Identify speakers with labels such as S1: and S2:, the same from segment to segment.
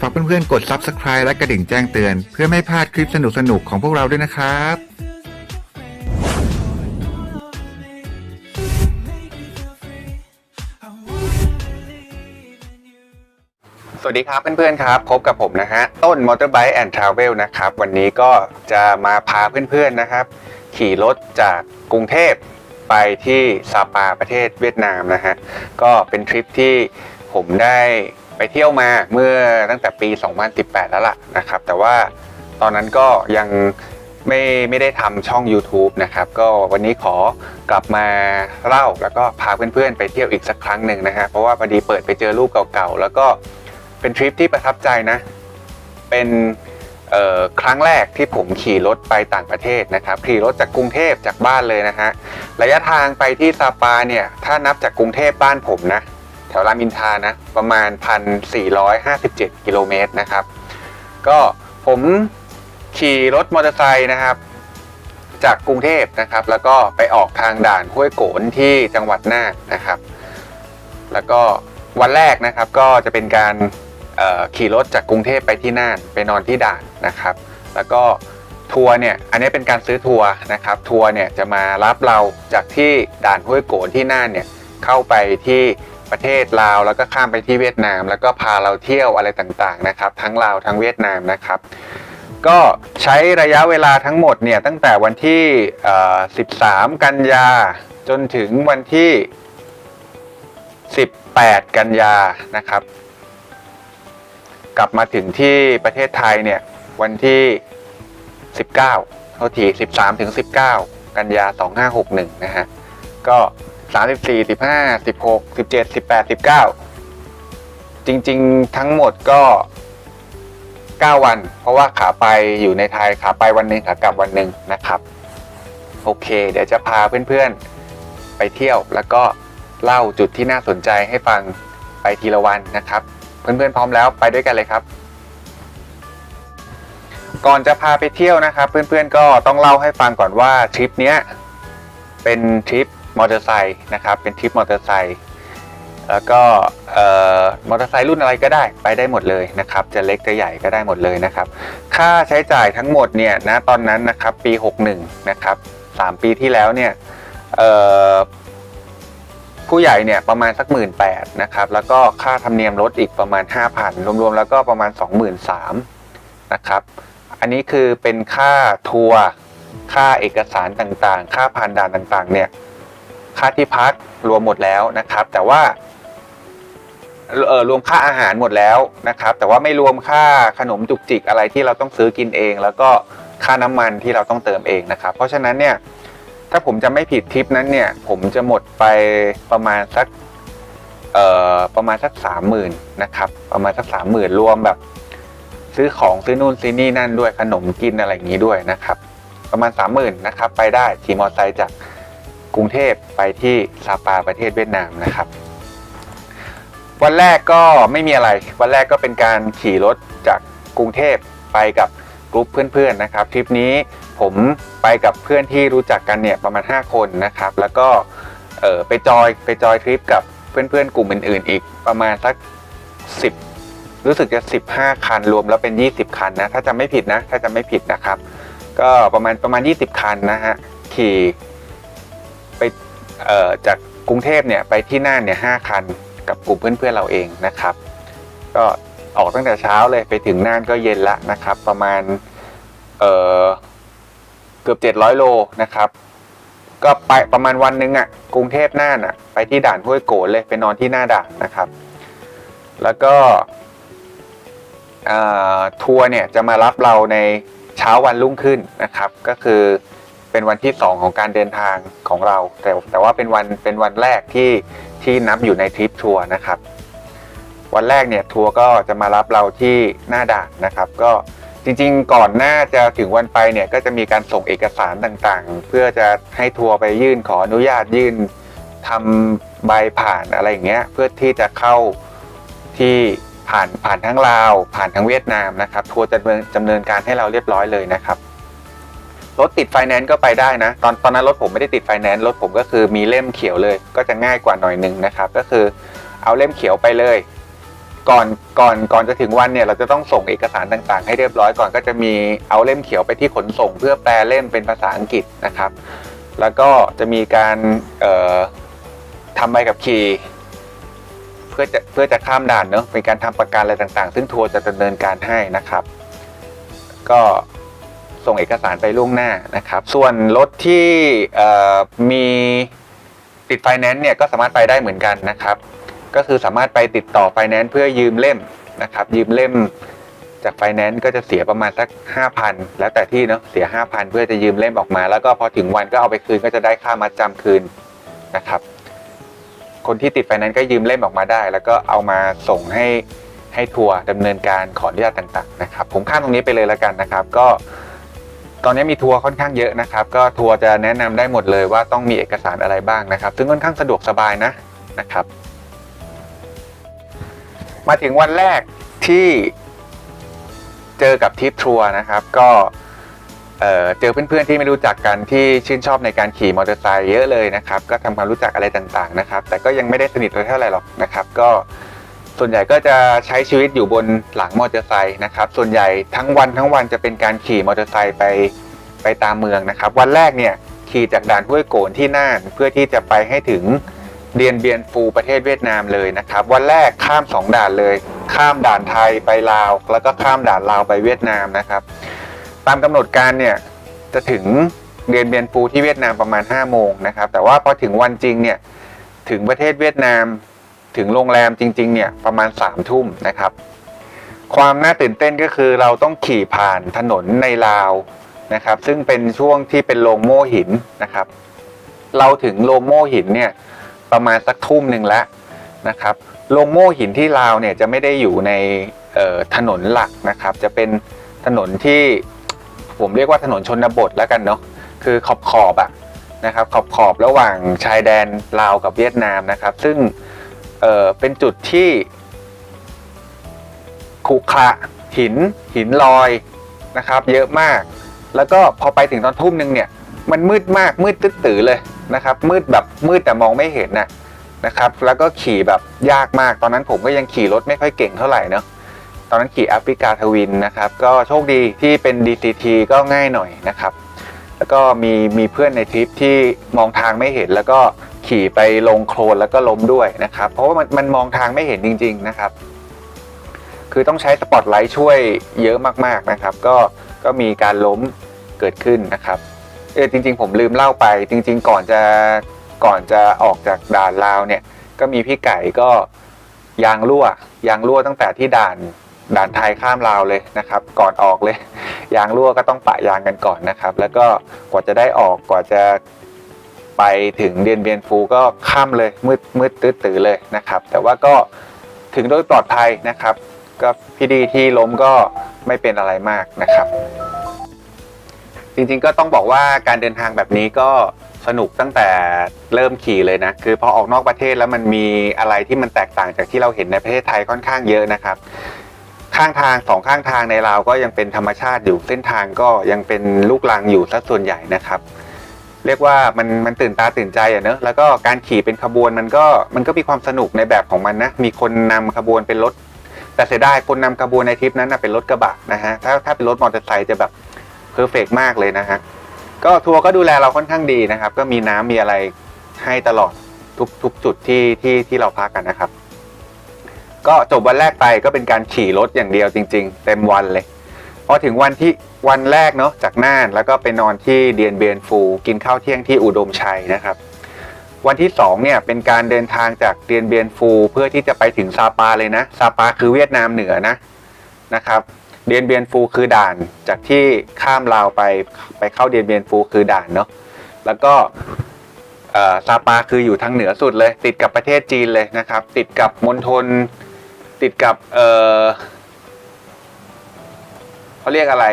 S1: ฝากเพื่อนๆ กด Subscribe และกระดิ่งแจ้งเตือน เพื่อไม่พลาดคลิปสนุกๆ ของพวกเราด้วยนะครับ
S2: สวัสดีครับเพื่อนๆครับ พบกับผมนะฮะ ต้น Motorbike and Travel นะครับ วันนี้ก็จะมาพาเพื่อนๆนะครับ ขี่รถจากกรุงเทพไปที่ซาปาประเทศเวียดนามนะฮะ ก็เป็นทริปที่ ผมได้ไปเที่ยวมาเมื่อตั้งแต่ปี 2018 แล้วล่ะนะครับ แต่ว่าตอนนั้นก็ยังไม่ไม่ได้ทำช่อง YouTube นะครับ ก็วันนี้ขอกลับมาเล่าแล้วก็พาเพื่อนๆ ไปเที่ยวอีกสักครั้งหนึ่งนะฮะเพราะว่าพอดีเปิดไปเจอรูปเก่าๆ แล้วก็เป็นทริปที่ประทับใจนะ เป็นครั้งแรกที่ผมขี่รถไปต่างประเทศนะครับขี่รถจากกรุงเทพจากบ้านเลยนะฮะระยะทางไปที่ซาปาเนี่ยถ้านับจากกรุงเทพบ้านผมนะ วรามอินทรานะ ประมาณ 1,457 กิโลเมตรนะครับ ก็ผมขี่รถมอเตอร์ไซค์นะครับ จากกรุงเทพนะครับ แล้วก็ไปออกทางด่านห้วยโกนที่จังหวัดน่านนะครับ แล้วก็วันแรกนะครับก็จะเป็นการขี่รถจากกรุงเทพไปที่น่านไปนอนที่ด่านนะครับ แล้วก็ทัวร์เนี่ยอันนี้เป็นการซื้อทัวร์นะครับทัวร์เนี่ยจะมารับเราจากที่ด่านห้วยโกนที่น่านเนี่ยเข้าไปที่ ประเทศลาว แล้วก็ข้ามไปที่เวียดนาม แล้วก็พาเราเที่ยวอะไรต่างๆนะครับ ทั้งลาวทั้งเวียดนามนะครับ ก็ใช้ระยะเวลาทั้งหมดเนี่ยตั้งแต่วันที่ 13 กันยา จนถึงวันที่ 18 กันยานะครับ กลับมาถึงที่ประเทศไทยเนี่ยวันที่ 19เท่าที13ถึง19 กันยา 2561 นะฮะก็ 34 15 16 17 18 19จริง ๆ ทั้งหมดก็9วัน เพราะว่าขาไปอยู่ในไทยขาไปวันหนึ่งขากลับวันหนึ่งนะครับ โอเค เดี๋ยวจะพาเพื่อนๆไปเที่ยวแล้วก็เล่าจุดที่น่าสนใจให้ฟังไปทีละวันนะครับ เพื่อนๆพร้อมแล้วไปด้วยกันเลยครับ ก่อนจะพาไปเที่ยวนะครับ เพื่อนๆก็ต้องเล่าให้ฟังก่อนว่าทริปเนี้ยเป็นทริป มอเตอร์ไซค์นะครับเป็นทริปมอเตอร์ไซค์แล้วก็มอเตอร์ไซค์รุ่นอะไรก็ได้ไปได้หมดเลยนะครับ จะเล็กจะใหญ่ก็ได้หมดเลยนะครับ ค่าใช้จ่ายทั้งหมดเนี่ยนะตอนนั้นนะครับปี 61 นะครับ 3 ปีที่แล้วเนี่ยผู้ใหญ่เนี่ยประมาณสักหมื่นแปดนะครับแล้วก็ค่าธรรมเนียมรถอีกประมาณ 5,000 รวมๆ แล้วก็ประมาณ 23,000นะครับ อันนี้คือเป็นค่าทัวร์ค่าเอกสารต่างๆ ค่าผ่านด่านต่างๆเนี่ย ค่าที่พักรวมหมดแล้วนะครับ แต่ว่าเออรวมค่าอาหารหมดแล้วนะครับ แต่ว่าไม่รวมค่าขนมจุกจิกอะไรที่เราต้องซื้อกินเอง แล้วก็ค่าน้ำมันที่เราต้องเติมเองนะครับ เพราะฉะนั้นเนี่ยถ้าผมจะไม่ผิดทริปนั้นเนี่ยผมจะหมดไปประมาณสักเอ่อประมาณสักสามหมื่นนะครับ ประมาณสักสามหมื่นรวมแบบ ซื้อของซื้อนู่นซื้อนี่นั่นด้วยขนมกินอะไรอย่างนี้ด้วยนะครับ ประมาณสามหมื่นนะครับ ไปได้ขี่มอเตอร์ไซค์จาก กรุงเทพไปที่ซาปาประเทศเวียดนามนะครับ วันแรกก็ไม่มีอะไร วันแรกก็เป็นการขี่รถจากกรุงเทพไปกับกลุ่มเพื่อนๆนะครับทริปนี้ผมไปกับเพื่อนที่รู้จักกันเนี่ยประมาณ 5 คนนะครับ แล้วก็เออไปจอยไปจอยทริปกับเพื่อนๆกลุ่มอื่นๆ อีกประมาณสัก 10 รู้สึกจะ 15 คันรวมแล้วเป็น 20 คันนะถ้าจำไม่ผิดนะถ้าจำไม่ผิดนะครับ ก็ประมาณประมาณ 20 คันนะฮะขี่ จากกรุงเทพเนี่ยไปที่น่านเนี่ยห้าคันกับกลุ่มเพื่อนๆเราเองนะครับ ก็ออกตั้งแต่เช้าเลยไปถึงน่านก็เย็นละนะครับ ประมาณเอ่อเกือบ 700 โลนะครับ ก็ไปประมาณวันหนึงอะ่ะกรุงเทพน่านอะ่ะไปที่ด่านห้วยโกนเลยไปนอนที่หน้าด่านนะครับ แล้วก็ทัวร์เนี่ยจะมารับเราในเช้าวันรุ่งขึ้นนะครับ ก็คือ เป็นวันที่ 2 ของการเดินทางของเรา แต่แต่ว่าเป็นวันเป็นวันแรกที่ที่นับอยู่ในทริปทัวร์นะครับ วันแรกเนี่ยทัวร์ก็จะมารับเราที่หน้าด่านนะครับ ก็จริงๆ ก่อนหน้าจะถึงวันไปเนี่ยก็จะมีการส่งเอกสารต่างๆ เพื่อจะให้ทัวร์ไปยื่นขออนุญาตยื่นทำใบผ่านอะไรอย่างเงี้ยเพื่อที่จะเข้าที่ผ่านผ่านทั้งลาว ผ่านทั้งเวียดนามนะครับ ทัวร์จะดำเนินดำเนินการให้เราเรียบร้อยเลยนะครับ รถติดไฟแนนซ์ก็ไปได้นะ ตอนตอนนั้นรถผมไม่ได้ติดไฟแนนซ์รถผมก็คือมีเล่มเขียวเลย ก็จะง่ายกว่าหน่อยหนึงนะครับก็คือเอาเล่มเขียวไปเลย ก่อนก่อนก่อนจะถึงวันเนี่ยเราจะต้องส่งเอกสารต่างๆ ให้เรียบร้อยก่อนก็จะมีเอาเล่มเขียวไปที่ขนส่ง เพื่อแปลเล่มเป็นภาษาอังกฤษนะครับ แล้วก็จะมีการทำใบกับขี่เพื่อจะเพื่อจะข้ามด่านเนอะเป็นการทำประกันอะไรต่างๆ ซึ่งทัวร์จะดำเนินการให้นะครับ ก็ ส่งเอกสารไปล่วงหน้านะครับ ส่วนรถที่มีติดไฟแนนซ์เนี่ยก็สามารถไปได้เหมือนกันนะครับ ก็คือสามารถไปติดต่อไฟแนนซ์เพื่อยืมเล่มนะครับ ยืมเล่มจากไฟแนนซ์ก็จะเสียประมาณสัก 5,000 แล้วแต่ที่เนาะเสีย 5,000 เพื่อจะยืมเล่มออกมา แล้วก็พอถึงวันก็เอาไปคืนก็จะได้ค่ามัดจำคืนนะครับ คนที่ติดไฟแนนซ์ก็ยืมเล่มออกมาได้ แล้วก็เอามาส่งให้ให้ทัวร์ดำเนินการขออนุญาตต่าง ๆ นะครับ ผมข้ามตรงนี้ไปเลยแล้วกันนะครับ ก็ ตอนนี้มีทัวร์ค่อนข้างเยอะนะครับ ก็ทัวร์จะแนะนำได้หมดเลยว่าต้องมีเอกสารอะไรบ้างนะครับ ซึ่งค่อนข้างสะดวกสบายนะนะครับ มาถึงวันแรกที่เจอกับทิปทัวร์นะครับ ก็เอ่อเจอเพื่อนๆที่ไม่รู้จักกันที่ชื่นชอบในการขี่มอเตอร์ไซค์เยอะเลยนะครับ ก็ทำความรู้จักอะไรต่างๆนะครับ แต่ก็ยังไม่ได้สนิทเท่าไหร่หรอกนะครับ ก็ ส่วนใหญ่ก็จะใช้ชีวิตอยู่บนหลังมอเตอร์ไซค์นะครับ ส่วนใหญ่ทั้งวันทั้งวันจะเป็นการขี่มอเตอร์ไซค์ไปไปตามเมืองนะครับ วันแรกเนี่ยขี่จากด่านห้วยโกนที่น่านเพื่อที่จะไปให้ถึงเดียนเบียนฟูประเทศเวียดนามเลยนะครับ วันแรกข้ามสองด่านเลย ข้ามด่านไทยไปลาว แล้วก็ข้ามด่านลาวไปเวียดนามนะครับ ตามกำหนดการเนี่ยจะถึงเดียนเบียนฟูที่เวียดนามประมาณ5โมงนะครับ แต่ว่าพอถึงวันจริงเนี่ยถึงประเทศเวียดนาม ถึงโรงแรมจริง ๆ เนี่ยประมาณ3ทุ่มนะครับ ความน่าตื่นเต้นก็คือเราต้องขี่ผ่านถนนในลาวนะครับ ซึ่งเป็นช่วงที่เป็นโรงโม่หินนะครับ เราถึงโรงโม่หินเนี่ยประมาณสักทุ่มหนึ่งแล้วนะครับโรงโม่หินที่ลาวเนี่ยจะไม่ได้อยู่ในถนนหลักนะครับ จะเป็นถนนที่ผมเรียกว่าถนนชนบทแล้วกันเนาะคือขอบขอบอะนะครับขอบขอบระหว่างชายแดนลาวกับเวียดนามนะครับ ซึ่ง เออเป็นจุดที่ขรุขระหิน หินลอยนะครับ เยอะมาก แล้วก็พอไปถึงตอนทุ่มหนึ่งเนี่ย มันมืดมากมืดตึ๊ดตือเลยนะครับ มืดแบบมืดแต่มองไม่เห็นนะนะครับ แล้วก็ขี่แบบยากมากตอนนั้นผมก็ยังขี่รถไม่ค่อยเก่งเท่าไหร่เนาะตอนนั้นขี่แอฟริกาทวินนะครับ ก็โชคดีที่เป็น DCT ก็ง่ายหน่อยนะครับ แล้วก็มีมีเพื่อนในทริปที่มองทางไม่เห็นแล้วก็ ขี่ไปลงโคลนแล้วก็ล้มด้วยนะครับ เพราะว่ามันมันมองทางไม่เห็นจริง ๆนะครับ คือต้องใช้สปอตไลท์ช่วยเยอะมากๆนะครับ ก็ก็มีการล้มเกิดขึ้นนะครับเออจริง ๆ ผมลืมเล่าไป จริง ๆ ก่อนจะก่อนจะออกจากด่านลาวเนี่ย ก็มีพี่ไก่ก็ยางรั่วยางรั่วตั้งแต่ที่ด่านด่านไทยข้ามลาวเลยนะครับ ก่อนออกเลย ยางรั่วก็ต้องปะยางกันก่อนนะครับ แล้วก็กว่าจะได้ออกกว่าจะ ไปถึงเดียนเบียนฟูก็ข้ามเลยมืดมืดตื้อตือเลยนะครับ แต่ว่าก็ถึงโดยปลอดภัยนะครับ ก็พี่ดีที่ล้มก็ไม่เป็นอะไรมากนะครับ จริงๆก็ต้องบอกว่าการเดินทางแบบนี้ก็สนุกตั้งแต่เริ่มขี่เลยนะ คือพอออกนอกประเทศแล้วมันมีอะไรที่มันแตกต่างจากที่เราเห็นในประเทศไทยค่อนข้างเยอะนะครับ ข้างทางสองข้างทางในลาวก็ยังเป็นธรรมชาติอยู่เส้นทางก็ยังเป็นลูกลังอยู่ซะส่วนใหญ่นะครับ เรียกว่ามันมันตื่นตาตื่นใจอะเนอะแล้วก็การขี่เป็นขบวนมันก็มันก็มีความสนุกในแบบของมันนะมีคนนำขบวนเป็นรถ แต่เสียดายคนนำขบวนในทริปนั้นนะเป็นรถกระบะนะฮะถ้าถ้าเป็นรถมอเตอร์ไซค์จะแบบเพอร์เฟกมากเลยนะฮะก็ทัวร์ก็ดูแลเราค่อนข้างดีนะครับ ก็มีน้ำมีอะไรให้ตลอดทุกทุกจุดที่ที่ที่เราพักกันนะครับ ก็จบวันแรกไปก็เป็นการขี่รถอย่างเดียวจริง ๆ เต็มวันเลยพอถึงวันที่ วันแรกเนาะจากน่านแล้วก็ไปนอนที่เดียนเบียนฟู กินข้าวเที่ยงที่อุดมชัยนะครับ วันที่สองเนี่ยเป็นการเดินทางจากเดียนเบียนฟู เพื่อที่จะไปถึงซาปาเลยนะซาปาคือเวียดนามเหนือนะนะครับเดียนเบียนฟูคือด่านจากที่ข้ามลาวไปไปเข้าเดียนเบียนฟูคือด่านเนาะแล้วก็เอ่อซาปาคืออยู่ทางเหนือสุดเลย ติดกับประเทศจีนเลยนะครับ ติดกับมณฑลติดกับเอ่อเขาเรียกอะไร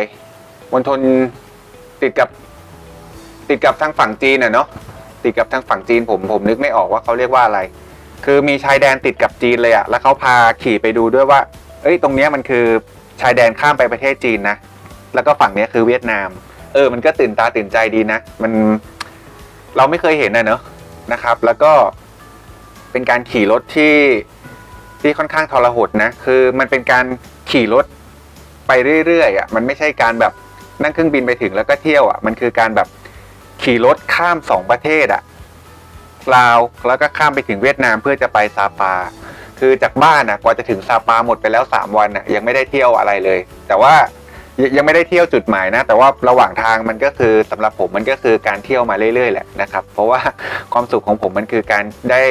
S2: มณฑลติดกับติดกับทางฝั่งจีนน่ะเนาะติดกับทางฝั่งจีนผมผมนึกไม่ออกว่าเขาเรียกว่าอะไร คือมีชายแดนติดกับจีนเลยอะแล้วเขาพาขี่ไปดูด้วยว่า เอ้ยตรงเนี้ยมันคือชายแดนข้ามไปประเทศจีนนะแล้วก็ฝั่งเนี้ยคือเวียดนาม เออ มันก็ตื่นตาตื่นใจดีนะ มันเราไม่เคยเห็นนะเนอะนะครับ แล้วก็เป็นการขี่รถที่ที่ค่อนข้างทรหดนะ คือมันเป็นการขี่รถไปเรื่อยๆอะมันไม่ใช่การแบบ นั่งเครื่องบินไปถึงแล้วก็เที่ยวอะมันคือการแบบขี่รถข้ามสองประเทศอะลาวแล้วก็ข้ามไปถึงเวียดนามเพื่อจะไปซาปา คือจากบ้านอะกว่าจะถึงซาปาหมดไปแล้วสามวันอะยังไม่ได้เที่ยวอะไรเลย แต่ว่ายังยังไม่ได้เที่ยวจุดหมายนะ แต่ว่าระหว่างทางมันก็คือสำหรับผมมันก็คือการเที่ยวมาเรื่อยๆแหละนะครับ เพราะว่าความสุขของผมมันคือการได้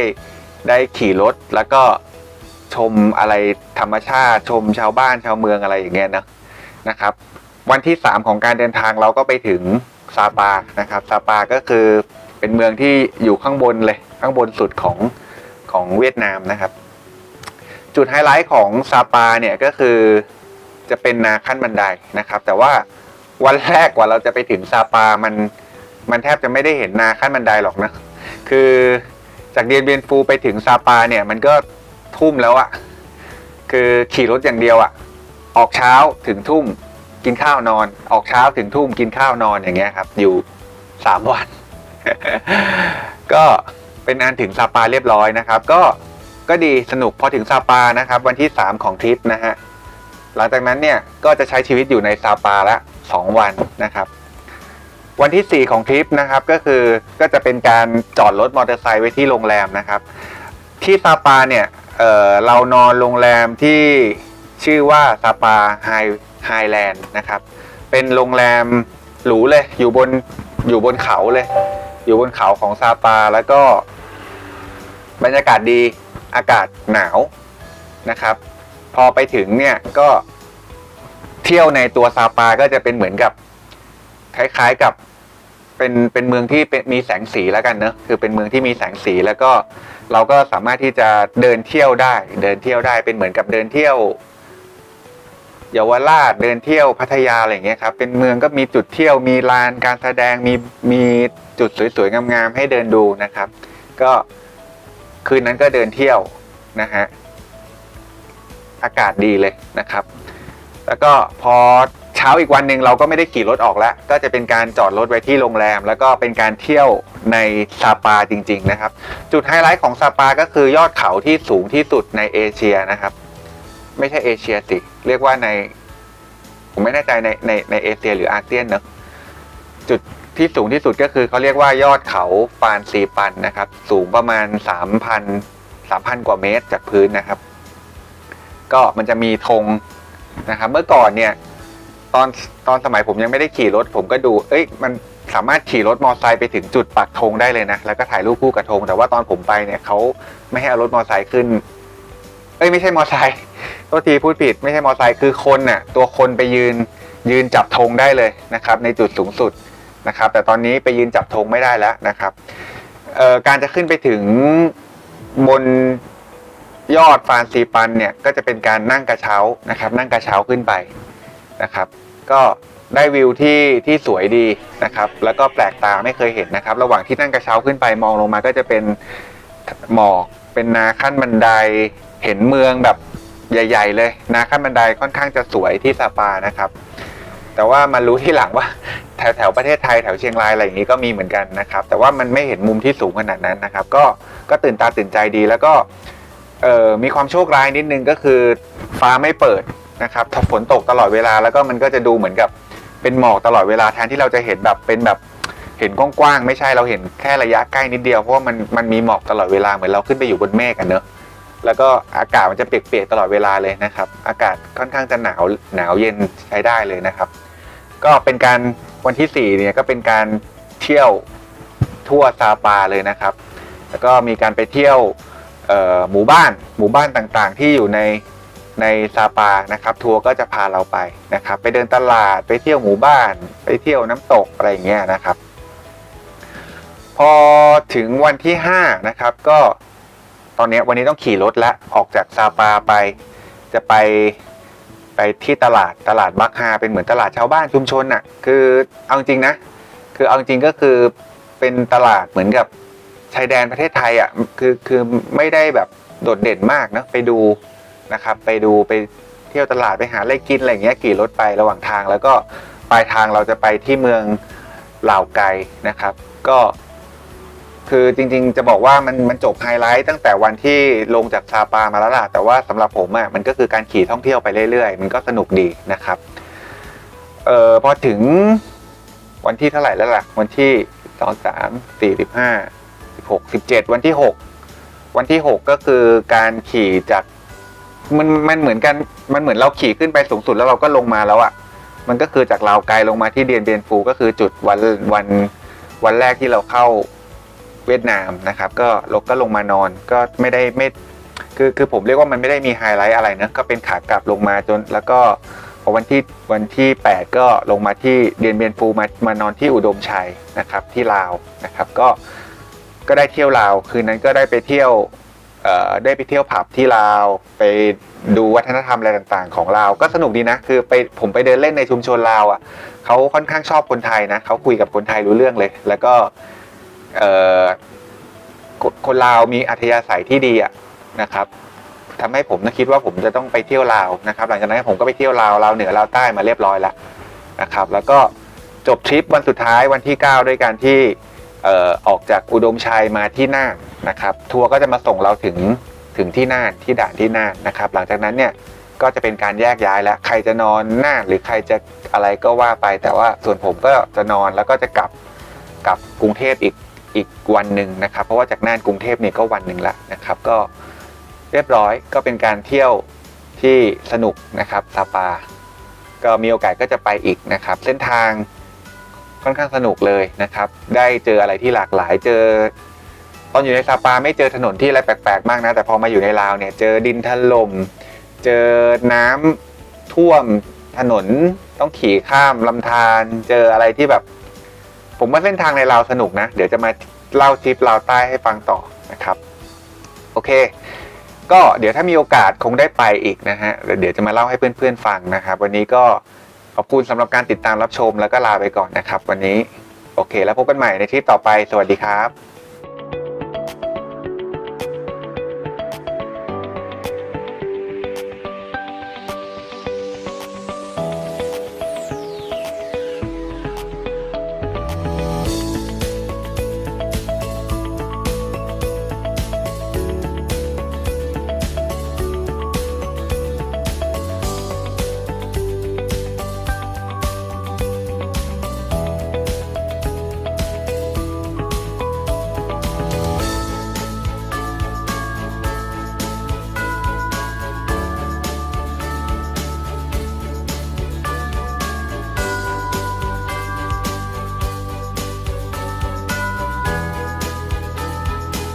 S2: ได้ขี่รถแล้วก็ชมอะไรธรรมชาติชมชาวบ้านชาวเมืองอะไรอย่างเงี้ยนะนะครับ วันที่ 3 ของการเดินทางเราก็ไปถึงซาปานะครับซาปาก็คือเป็นเมืองที่อยู่ข้างบนเลยข้างบนสุดของของเวียดนามนะครับ จุดไฮไลท์ของซาปาเนี่ยก็คือจะเป็นนาขั้นบันไดนะครับ แต่ว่าวันแรกกว่าเราจะไปถึงซาปามันมันแทบจะไม่ได้เห็นนาขั้นบันไดหรอกนะ คือจากเดียนเบียนฟูไปถึงซาปาเนี่ยมันก็ทุ่มแล้วอะคือขี่รถอย่างเดียวอะออกเช้าถึงทุ่ม กินข้าวนอน ออกเช้าถึงทุ่มกินข้าวนอนอย่างเงี้ยครับ อยู่สามวัน ก็เป็นอันถึงซาปาเรียบร้อยนะครับ ก็ก็ดีสนุกพอถึงซาปานะครับ วันที่ 3 ของทริปนะฮะหลังจากนั้นเนี่ยก็จะใช้ชีวิตอยู่ในซาปาละ 2 วันนะครับ วันที่ 4 ของทริปนะครับก็คือก็จะเป็นการจอดรถมอเตอร์ไซค์ไว้ที่โรงแรมนะครับ ที่ซาปาเนี่ยเเรานอนโรงแรมที่ชื่อว่าซาปาไฮ ไฮแลนด์นะครับ เป็นโรงแรมหรูเลย อยู่บนอยู่บนเขาเลย อยู่บนเขาของซาปาแล้วก็ บรรยากาศดีอากาศหนาวนะครับ พอไปถึงเนี่ยก็เที่ยวในตัวซาปาก็จะเป็นเหมือนกับคล้ายๆกับเป็นเป็นเมืองที่เป็นมีแสงสีแล้วกันเนอะคือเป็นเมืองที่มีแสงสีแล้วก็เราก็สามารถที่จะเดินเที่ยวได้ เดินเที่ยวได้เป็นเหมือนกับเดินเที่ยว เยาวราชเดินเที่ยวพัทยาอะไรอย่างเงี้ยครับเป็นเมืองก็มีจุดเที่ยวมีลานการแสดงมีมีจุดสวยๆงามๆให้เดินดูนะครับ ก็คืนนั้นก็เดินเที่ยวนะฮะอากาศดีเลยนะครับ แล้วก็พอเช้าอีกวันหนึ่งเราก็ไม่ได้ขี่รถออกแล้ว ก็จะเป็นการจอดรถไว้ที่โรงแรม แล้วก็เป็นการเที่ยวในซาปาจริง ๆ นะครับ จุดไฮไลท์ของซาปาก็คือยอดเขาที่สูงที่สุดในเอเชียนะครับ ไม่ใช่เอเชียสิเรียกว่าใน ผมไม่แน่ใจในในในเอเชียหรืออาเซียนเนอะจุดที่สูงที่สุดก็คือเขาเรียกว่ายอดเขาปานซีปันนะครับ สูงประมาณสามพันสามพันกว่าเมตรจากพื้นนะครับ ก็มันจะมีธงนะครับ เมื่อก่อนเนี่ย ตอนตอนสมัยผมยังไม่ได้ขี่รถ ผมก็ดู เอ้ย มันสามารถขี่รถมอเตอร์ไซค์ไปถึงจุดปักธงได้เลยนะ แล้วก็ถ่ายรูปคู่กับธงแต่ว่าตอนผมไปเนี่ยเขาไม่ให้เอารถมอเตอร์ไซค์ขึ้น เอ้ยไม่ใช่มอเตอร์ไซค์ โทษทีพูดผิดไม่ใช่มอไซค์คือคนน่ะตัวคนไปยืนยืนจับธงได้เลยนะครับ ในจุดสูงสุดนะครับ แต่ตอนนี้ไปยืนจับธงไม่ได้แล้วนะครับการจะขึ้นไปถึงบนยอดฟานซีปันเนี่ยก็จะเป็นการนั่งกระเช้านะครับ นั่งกระเช้าขึ้นไปนะครับ ก็ได้วิวที่ที่สวยดีนะครับ แล้วก็แปลกตาไม่เคยเห็นนะครับ ระหว่างที่นั่งกระเช้าขึ้นไปมองลงมาก็จะเป็นหมอกเป็นนาขั้นบันไดเห็นเมืองแบบ ใหญ่ ๆ เลยนาขั้นบันไดค่อนข้างจะสวยที่ซาปานะครับ แต่ว่ามารู้ที่หลังว่าแถวแถวประเทศไทยแถวเชียงรายอะไรอย่างนี้ก็มีเหมือนกันนะครับ แต่ว่ามันไม่เห็นมุมที่สูงขนาดนั้นนะครับ ก็ก็ตื่นตาตื่นใจดีแล้วก็มีความโชคร้ายนิดนึงก็คือฟ้าไม่เปิดนะครับฝนตกตลอดเวลาแล้วก็มันก็จะดูเหมือนกับเป็นหมอกตลอดเวลาแทนที่เราจะเห็นแบบเป็นแบบเห็นกว้างๆไม่ใช่เราเห็นแค่ระยะใกล้นิดเดียวเพราะว่ามันมันมีหมอกตลอดเวลาเหมือนเราขึ้นไปอยู่บนเมฆกันเนอะ แล้วก็อากาศมันจะเปียกๆตลอดเวลาเลยนะครับ อากาศค่อนข้างจะหนาวหนาวเย็นใช้ได้เลยนะครับ ก็เป็นการวันที่4เนี่ยก็เป็นการเที่ยวทั่วซาปาเลยนะครับ แล้วก็มีการไปเที่ยวหมู่บ้านหมู่บ้านต่างๆ ที่อยู่ในในซาปานะครับทัวร์ก็จะพาเราไปนะครับ ไปเดินตลาดไปเที่ยวหมู่บ้าน ไปเที่ยวน้ำตกอะไรอย่างเงี้ยนะครับ พอถึงวันที่5นะครับก็ อนนี้วันนี้ต้องขี่รถแล้วออกจากซาปาไป จะไปไปที่ตลาดตลาดบักฮาเป็นเหมือนตลาดชาวบ้านชุมชนน่ะ คือเอาจริงนะ คือเอาจริงก็คือเป็นตลาดเหมือนกับชายแดนประเทศไทยอะคือคือไม่ได้แบบโดดเด่นมากนะไปดูนะครับ ไปดูไปเที่ยวตลาดไปหาอะไรกินอะไรอย่างเงี้ยขี่รถไประหว่างทาง แล้วก็ปลายทางเราจะไปที่เมืองเหล่าไกนะครับ ก็ คือจริงๆ จะบอกว่ามันมันจบไฮไลท์ตั้งแต่วันที่ลงจากซาปามาแล้วล่ะแต่ว่าสำหรับผมอะมันก็คือการขี่ท่องเที่ยวไปเรื่อยๆ มันก็สนุกดีนะครับเอ่อพอถึงวันที่เท่าไหร่แล้วล่ะ วันที่สองสามสี่สิบห้าสิบหกสิบเจ็ดวันที่หกวันที่หกก็คือการขี่จากมันมันเหมือนกันมันเหมือนเราขี่ขึ้นไปสูงสุดแล้วเราก็ลงมาแล้วอะ มันก็คือจากลาวไกลลงมาที่เดียนเบียนฟูก็คือจุดวันวันวันแรกที่เราเข้า เวียดนามนะครับ ก็ลกก็ลงมานอนก็ไม่ได้ไม่คือคือผมเรียกว่ามันไม่ได้มีไฮไลท์อะไรนะก็เป็นขากลับลงมาจนแล้วก็พอวันที่วันที่ 8 ก็ลงมาที่เดียนเบียนฟูมามานอนที่อุดมชัยนะครับที่ลาวนะครับก็ก็ได้เที่ยวลาวคืนนั้นก็ได้ไปเที่ยวเอ่อได้ไปเที่ยวผับที่ลาวไปดูวัฒนธรรมอะไรต่างๆ ของลาวก็สนุกดีนะคือไปผมไปเดินเล่นในชุมชนลาวอะเขาค่อนข้างชอบคนไทยนะเขาคุยกับคนไทยรู้เรื่องเลย แล้วก็ คนคนลาวมีอัธยาศัยที่ดีอะนะครับทำให้ผมนะคิดว่าผมจะต้องไปเที่ยวลาวนะครับ หลังจากนั้นผมก็ไปเที่ยวลาวลาวเหนือลาวใต้มาเรียบร้อยแล้วนะครับ แล้วก็จบทริปวันสุดท้ายวันที่ 9 ด้วยการที่ออออกจากอุดมชัยมาที่น่านนะครับ ทัวร์ก็จะมาส่งเราถึงถึงที่น่านที่ด่านที่น่านนะครับ หลังจากนั้นเนี่ยก็จะเป็นการแยกย้ายแล้วใครจะนอนน่านหรือใครจะอะไรก็ว่าไป แต่ว่าส่วนผมก็จะนอนแล้วก็จะกลับกลับกรุงเทพอีก อีกวันหนึ่งนะครับ เพราะว่าจากน่านกรุงเทพเนี่ยก็วันหนึ่งละนะครับ ก็เรียบร้อยก็เป็นการเที่ยวที่สนุกนะครับซาปา ก็มีโอกาสก็จะไปอีกนะครับ เส้นทางค่อนข้างสนุกเลยนะครับ ได้เจออะไรที่หลากหลายเจอ ตอนอยู่ในซาปาไม่เจอถนนที่อะไรแปลกๆมากนะ แต่พอมาอยู่ในลาวเนี่ยเจอดินถล่มเจอน้ำท่วมถนนต้องขี่ข้ามลำธารเจออะไรที่แบบ ผมว่าเส้นทางในลาวสนุกนะ เดี๋ยวจะมาเล่าทริปลาวใต้ให้ฟังต่อนะครับ โอเค ก็เดี๋ยวถ้ามีโอกาสคงได้ไปอีกนะฮะเดี๋ยวจะมาเล่าให้เพื่อนๆฟังนะครับ วันนี้ก็ขอบคุณสำหรับการติดตามรับชมแล้วก็ลาไปก่อนนะครับ วันนี้ โอเค แล้วพบกันใหม่ในทริปต่อไป สวัสดีครับ